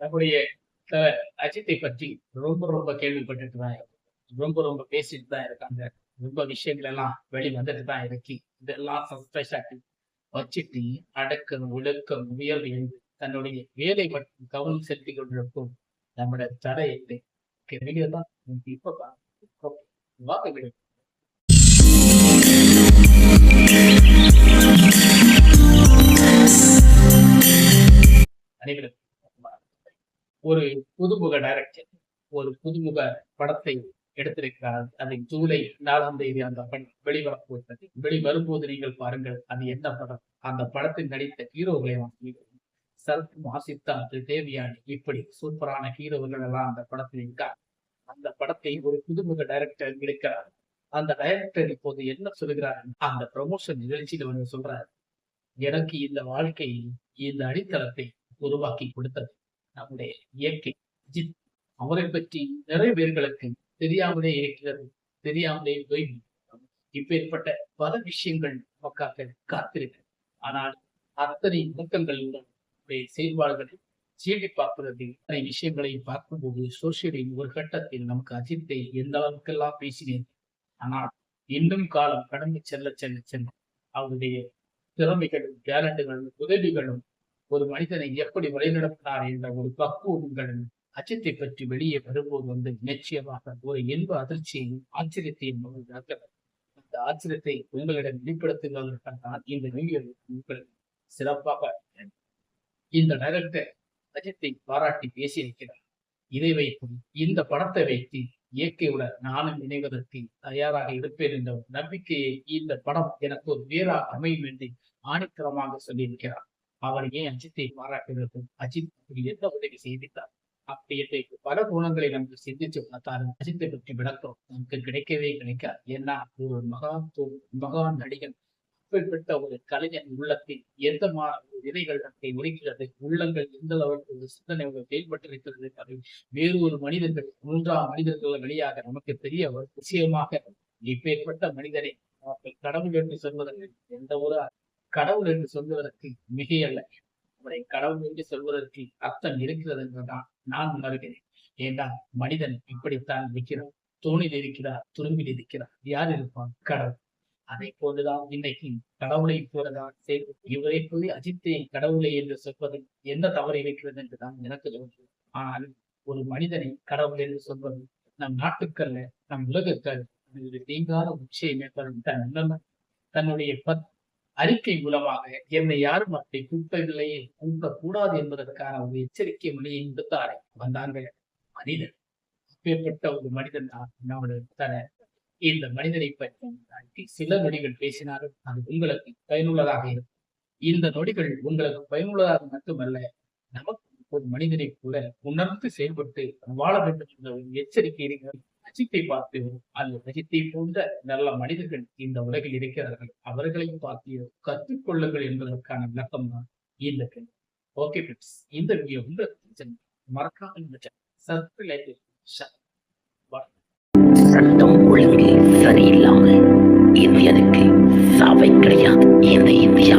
நம்முடைய அஜித்தை பற்றி ரொம்ப ரொம்ப கேள்விப்பட்டுட்டு தான் ரொம்ப ரொம்ப பேசிட்டு தான் இருக்காங்க ரொம்ப விஷயங்கள் எல்லாம் வெளி வந்துட்டு தான் இருக்கு. இதெல்லாம் சஸ்பெஷ் ஆக்கி வச்சுட்டு அடக்கம் ஒழுக்கம் உயர்வு என்று தன்னுடைய வேலை மற்றும் கவனம் செலுத்தி கொண்டிருக்கும் நம்முடைய தடையை வீடியோ தான் இப்ப பாருங்க. வாங்க ஒரு புதுமுக டைரக்டர் ஒரு புதுமுக படத்தை எடுத்திருக்கிறார். அதை ஜூலை நாலாம் தேதி அந்த படம் வெளிவரப்போகிறது. வெளிவரும்போது நீங்கள் பாருங்கள் அது என்ன படம்? அந்த படத்தில் நடித்த ஹீரோகளை வாங்கி சரத் வாசித்தார் தேவியானி இப்படி சூப்பரான ஹீரோகள் எல்லாம் அந்த படத்தில் இருக்கார் அந்த படத்தை ஒரு புதுமுக டைரக்டர் எடுக்கிறார். அந்த டைரக்டர் இப்போது என்ன சொல்கிறார்? அந்த ப்ரொமோஷன் நிகழ்ச்சியில் வந்து சொல்றார் எனக்கு இந்த வாழ்க்கை இந்த அடித்தளத்தை உருவாக்கி கொடுத்தது. நம்முடைய இயற்கை அஜித் அவரை பற்றி நிறைய பேர்களுக்கு தெரியாமலே இருக்கிறது தெரியாமலே போய் இப்பேற்பட்ட பல விஷயங்கள் நமக்காக காத்திருக்கிறது ஆனால் அத்தனை நோக்கங்களுடன் செயல்பாடுகளை சீண்டி பார்ப்பது அத்தனை விஷயங்களை பார்க்கும்போது சோசியலின் ஒரு கட்டத்தில் நமக்கு அஜித்தை எந்த அளவுக்கெல்லாம் பேசினேன். ஆனால் இன்னும் காலம் கடந்து செல்ல செல்ல செல்ல அவருடைய திறமைகளும் டேலண்டுகளும் உதவிகளும் ஒரு மனிதனை எப்படி வழிநடத்தினார் என்ற ஒரு பக்குவங்களும் அச்சத்தை பற்றி வெளியே வரும்போது வந்து நிச்சயமாக ஒரு இன்ப அதிர்ச்சியையும் ஆச்சரியத்தையும் அந்த ஆச்சரியத்தை உங்களிடம் வெளிப்படுத்துவதற்காக தான் இந்த வீடியோ உங்கள் சிறப்பாக இந்த டைரக்டர் அஜித்தை பாராட்டி பேசியிருக்கிறார். இதை வைத்து இந்த படத்தை வைத்து இயற்கையுடன் நானும் இணைவதற்கு தயாராக இருப்பேன் என்ற ஒரு நம்பிக்கையை இந்த படம் எனக்கு ஒரு வேறா அமையும் என்று ஆணித்தரமாக சொல்லியிருக்கிறார். அவர் ஏன் அஜித்தை பாராட்டுகிறது அஜித் அப்படி எந்த உதவி செய்தித்தார் அப்படி என்று பல கோணங்களை நமக்கு சிந்திச்சு பார்த்தாலும் அஜித்தை பற்றி விளக்கம் நமக்கு கிடைக்கவே கிடைக்காது. ஏன்னா ஒரு மகா மகான் நடிகன். அப்படிப்பட்ட ஒரு கலைஞன் உள்ளத்தில் எந்த மா விதைகள் நமக்கு ஒழிக்கிறது உள்ளங்கள் எந்த அளவுக்கு ஒரு செயல்பட்டிருக்கிறது அதை வேறு ஒரு மனிதர்கள் மூன்றாம் மனிதர்கள் வழியாக நமக்கு தெரிய ஒரு நிச்சயமாக இப்பேற்பட்ட மனிதனை நமக்கு கடவுள் என்று சொல்வதற்கு எந்த ஒரு கடவுள் என்று சொல்வதற்கு மிகையல்ல. அவரை கடவுள் என்று சொல்வதற்கு அர்த்தம் இருக்கிறது என்றுதான் நான் உணர்கிறேன். ஏண்டா மனிதன் இப்படித்தான் இருக்கிறார் தூணில் இருக்கிறார் துரும்பில் இருக்கிறார். யார் இருப்பான்? கடவுள். அதை போலதான் இன்னைக்கு கடவுளை போலதான் செய்து இவரை போய் அஜித்தை கடவுளை என்று சொல்வது என்ன தவறு இருக்கிறது என்றுதான் எனக்கு தோன்றும் ஆனால் ஒரு மனிதனை கடவுள் என்று சொல்வது நம் நாட்டுக்கல்ல நம் உலகக்கல் அது நீங்காத உச்சியை மேற்கொள்ளும் தன் தன்னுடைய பத் அறிக்கை மூலமாக என்னை யாரும் அப்படி கூப்பிடவில்லையே கூட்டக்கூடாது என்பதற்கான ஒரு எச்சரிக்கை மொழியை விடுத்தாரே வந்தாங்க மனிதன் அப்பேற்பட்ட ஒரு மனிதன் தான் நம்முடைய தன இந்த மனிதனை பற்றி சில நொடிகள் பேசினாலும் அது உங்களுக்கு பயனுள்ளதாக இருக்கும். இந்த நொடிகள் உங்களுக்கு பயனுள்ளதாக மட்டுமல்ல நமக்கு ஒரு மனிதனை கூட உணர்ந்து செயல்பட்டு வாழ வேண்டும் என்ற ஒரு எச்சரிக்கை இருக்கிறது. அஜித்தை பார்த்து அந்த அஜித்தை போன்ற நல்ல மனிதர்கள் இந்த உலகில் இருக்கிறார்கள். அவர்களையும் பார்த்து கற்றுக்கொள்ளுங்கள் என்பதற்கான விளக்கம் தான் இந்த கேள்வி. ஓகே ஃப்ரெண்ட்ஸ் இந்த வீடியோ உங்களுக்கு மறக்காமல் இந்த சப்ஸ்கிரைப் சட்டம் ஒழுங்கு சரியில்லாமல் இந்தியனுக்கு சபை கிடையாது. இந்த இந்தியா